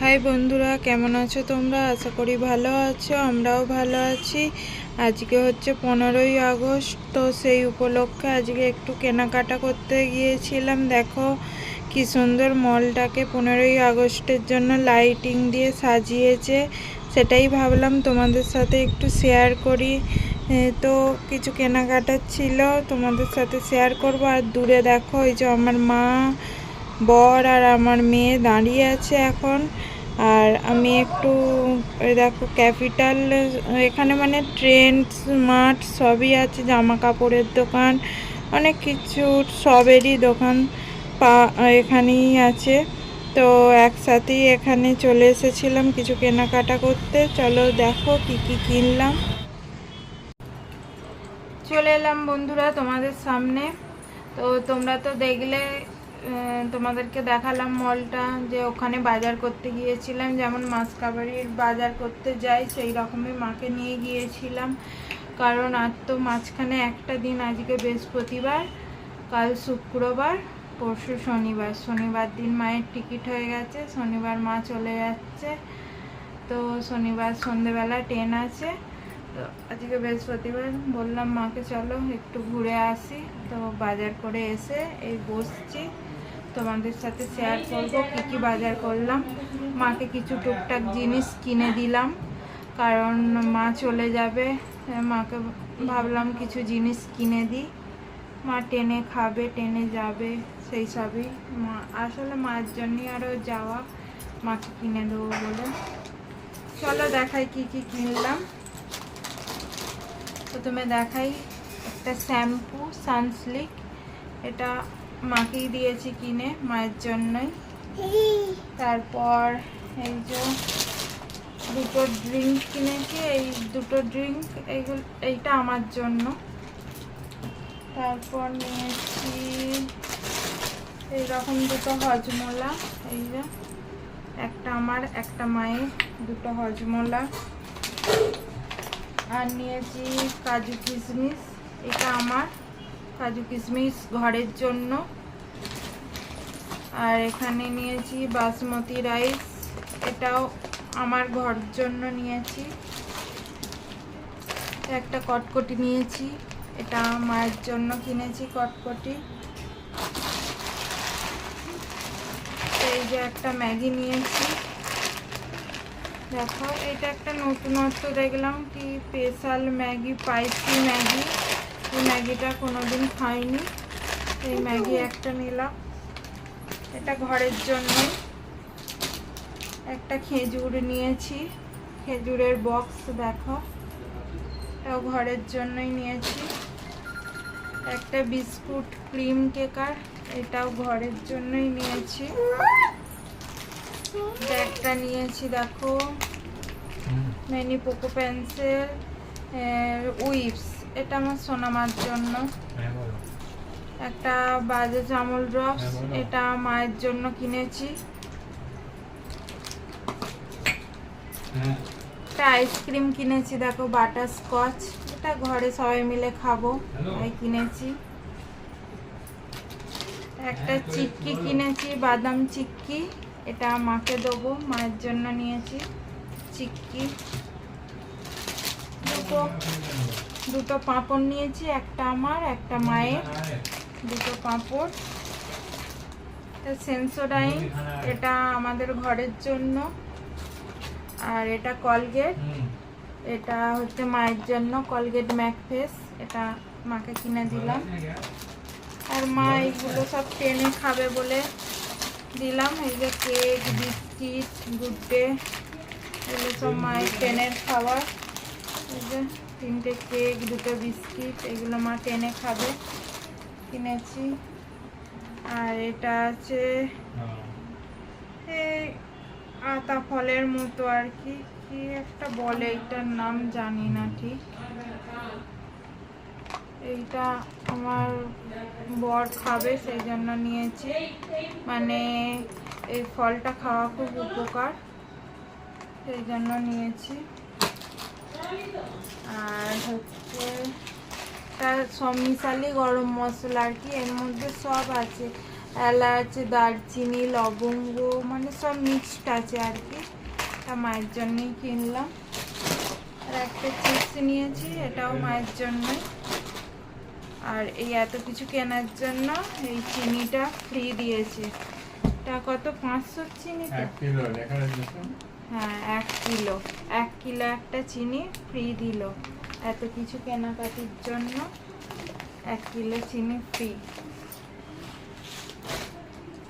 High বন্ধুরা, কেমন আছো তোমরা? আশা করি ভালো আছো, আমরাও ভালো আছি। আজকে হচ্ছে পনেরোই আগস্ট, তো সেই উপলক্ষে আজকে একটু কেনাকাটা করতে গিয়েছিলাম। দেখো কি সুন্দর মলটাকে পনেরোই আগস্টের জন্য লাইটিং দিয়ে সাজিয়েছে। সেটাই ভাবলাম তোমাদের সাথে একটু শেয়ার করি। তো কিছু কেনাকাটা ছিল, তোমাদের সাথে শেয়ার করব। আর দূরে দেখো, এই যে আমার মা বর আর আমার মেয়ে দাঁড়িয়ে আছে এখন। আর আমি একটু দেখো, ক্যাপিটাল, এখানে মানে ট্রেন্ড স্মার্ট সবই আছে জামা কাপড়ের দোকান, অনেক কিছু সবেরই দোকান পা, এখানেই আছে। তো একসাথেই এখানে চলে এসেছিলাম কিছু কেনাকাটা করতে। চলো দেখো কি কি কিনলাম। চলে এলাম বন্ধুরা তোমাদের সামনে। তো তোমরা তো দেখলে তোমাদেরকে দেখালাম মলটা যে ওখানে বাজার করতে গিয়েছিলাম, যেমন মাছ কাবারির বাজার করতে যাই, সেই রকমই মাকে নিয়ে গিয়েছিলাম। কারণ আর তো মাঝখানে একটা দিন, আজকে বৃহস্পতিবার, কাল শুক্রবার, পরশু শনিবার। শনিবার দিন মায়ের টিকিট হয়ে গেছে, শনিবার মা চলে যাচ্ছে। তো শনিবার সন্ধেবেলা ট্রেন আছে। তো আজকে বৃহস্পতিবার বললাম, মাকে চলো, একটু ঘুরে আসি। তো বাজার করে এসে এই বসছি। তোমাদের সাথে শেয়ার করব, কী কী বাজার করলাম। মাকে কিছু টুকটাক জিনিস কিনে দিলাম, কারণ মা চলে যাবে। মাকে ভাবলাম কিছু জিনিস কিনে দিই। মা টেনে খাবে, টেনে যাবে, সেই সবই। মা, আসলে মায়ের জন্যই আরও যাওয়া মাকে কিনে দেবো বলে। চলো দেখাই কি কি কিনলাম। প্রথমে দেখাই একটা শ্যাম্পু, সানসিল্ক। এটা মাকেই দিয়েছি কিনে, মায়ের জন্যই। তারপর এই যে দুটো ড্রিঙ্ক কিনেছি, এই দুটো ড্রিঙ্ক, এইগুলো, এইটা আমার জন্য। তারপর নিয়েছি এইরকম দুটো হজমোলা, এই যে। একটা আমার, একটা মায়ের, দুটো হজমোলা। আর নিয়েছি কাজু কিশমিশ। এটা আমার। কাজু কিশমিশ ঘরের জন্য। আর এখানে নিয়েছি বাসমতি রাইস। এটাও আমার ঘর জন্য নিয়েছি। একটা কটকটি নিয়েছি। এটা মায়ের জন্য কিনেছি কটকটি। এই যে একটা ম্যাগি নিয়েছি। দেখো, এটা একটা নতুনত্ব দেখলাম কি স্পেশাল ম্যাগি, স্পাইসি ম্যাগি। এই ম্যাগিটা কোনোদিন খাইনি। এই ম্যাগি একটা নিলাম। এটা ঘরের জন্য। একটা খেজুর নিয়েছি। খেজুরের বক্স দেখো। এটাও ঘরের জন্যই নিয়েছি। একটা বিস্কুট, ক্রিম কেকার, এটাও ঘরের জন্যই নিয়েছি। ব্যাগটা নিয়েছি দেখো। মেনি পোকো পেন্সিল উইপস এটা আমার সোনামার জন্য। একটা বাজাজ আমল ড্রপস এটা মায়ের জন্য কিনেছি। একটা আইসক্রিম কিনেছি দেখো বাটার স্কচ এটা ঘরে সবাই মিলে খাব তাই কিনেছি। একটা চিক্কি কিনেছি বাদাম চিক্কি। এটা মাকে দেবো, মায়ের জন্য নিয়েছি চিক্কি। দুটো দুটো পাঁপড় নিয়েছি, একটা আমার, একটা মায়ের। দুটো পাঁপড়। সেন্সোডাইন, এটা আমাদের ঘরের জন্য। আর এটা কলগেট। এটা হচ্ছে মায়ের জন্য, কলগেট ম্যাকফেস এটা মাকে কিনে দিলাম। আর মা এইগুলো সব টেনে খাবে বলে দিলাম, এই যে কেক বিস্কিট গুড ডে এগুলো সব মায়ের টেনের খাবার। এই যে তিনটে কেক দুটো বিস্কিট এগুলো মা টেনে খাবে, কিনেছি। আর এটা আছে এই আতা ফলের মতো আর কি কি একটা বলে, এইটার নাম জানি না ঠিক। এইটা আমার বর খাবে, সেই জন্য নিয়েছি। মানে এই ফলটা খাওয়া খুব উপকার, সেই জন্য নিয়েছি। আর হচ্ছে তার সব মিশালি গরম মশলা আর কি, এর মধ্যে সব আছে। এলাচ, দারচিনি, লবঙ্গ মানে সব মিক্সড আছে আর কি। তা মায়ের জন্যই কিনলাম। আর একটা চিপস নিয়েছি, এটাও মায়ের জন্যই। আর এই এত কিছু কেনার জন্য এই চিনিটা ফ্রি দিয়েছে। এটা কত? পাঁচশো তো? হ্যাঁ এক কিলো। এক কিলো একটা চিনি ফ্রি দিল। এত কিছু কেনাকাটির জন্য এক কিলো চিনি ফ্রি।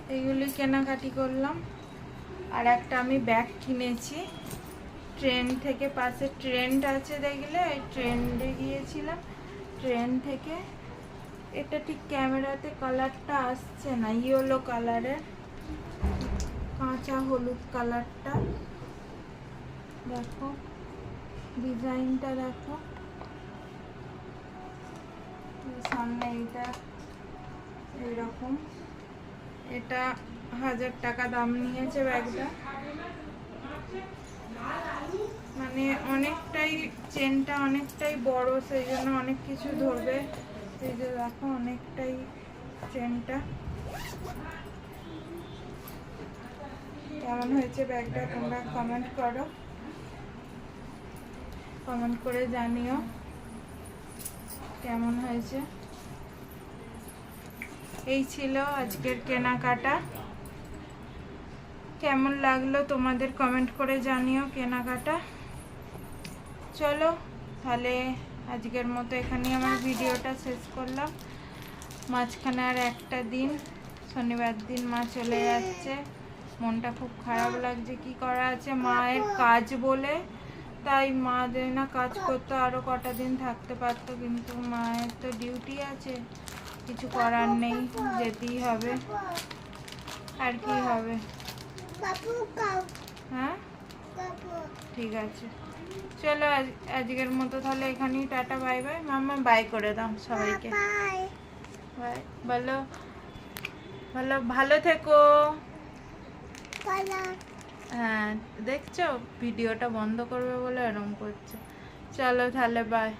এইগুলি কেনাকাটি করলাম। আর একটা আমি ব্যাগ কিনেছি। ট্রেন থেকে পাশে ট্রেন্ড আছে দেখলে? ওই ট্রেন্ডে গিয়েছিলাম। ট্রেন থেকে এটা ঠিক ক্যামেরাতে কালারটা আসছে না, ইয়েলো কালারের, কাঁচা হলুদ কালারটা। দেখো, ডিজাইনটা দেখো। সামনে এইটা এইরকম। এটা হাজার টাকা দাম নিয়েছে ব্যাগটা। মানে অনেকটাই, চেনটা অনেকটাই বড়, সেই জন্য অনেক কিছু ধরবে। এই দেখো অনেকটাই চেনটা। কেমন হয়েছে ব্যাগটা তোমরা কমেন্ট করো। কমেন্ট করে জানিও কেমন হয়েছে। এই ছিল আজকের কেনাকাটা। কেমন লাগল তোমাদের কমেন্ট করে জানিও কেনাকাটা। চলো তাহলে আজকের মতো এখানেই আমার ভিডিওটা শেষ করলাম। মাঝখানে আর একটা দিন শনিবার দিন মা চলে যাচ্ছে। মনটা খুব খারাপ লাগছে কি করা আছে? মায়ের কাজ বলে। তাই মা যদি না কাজ করতো আরও কটা দিন থাকতে পারতো কিন্তু মায়ের তো ডিউটি আছে। কিছু করার নেই যেতেই হবে। আর কি হবে? হ্যাঁ? ঠিক আছে। চলো আজকের মতো তাহলে এখানেই tata bye bye. Mamma bye করে দাম সবাইকে। বাই। বলো। বলো ভালো থেকো। হ্যাঁ দেখছ? ভিডিওটা বন্ধ করবে বলে এরম করছে। চলো তাহলে বাই।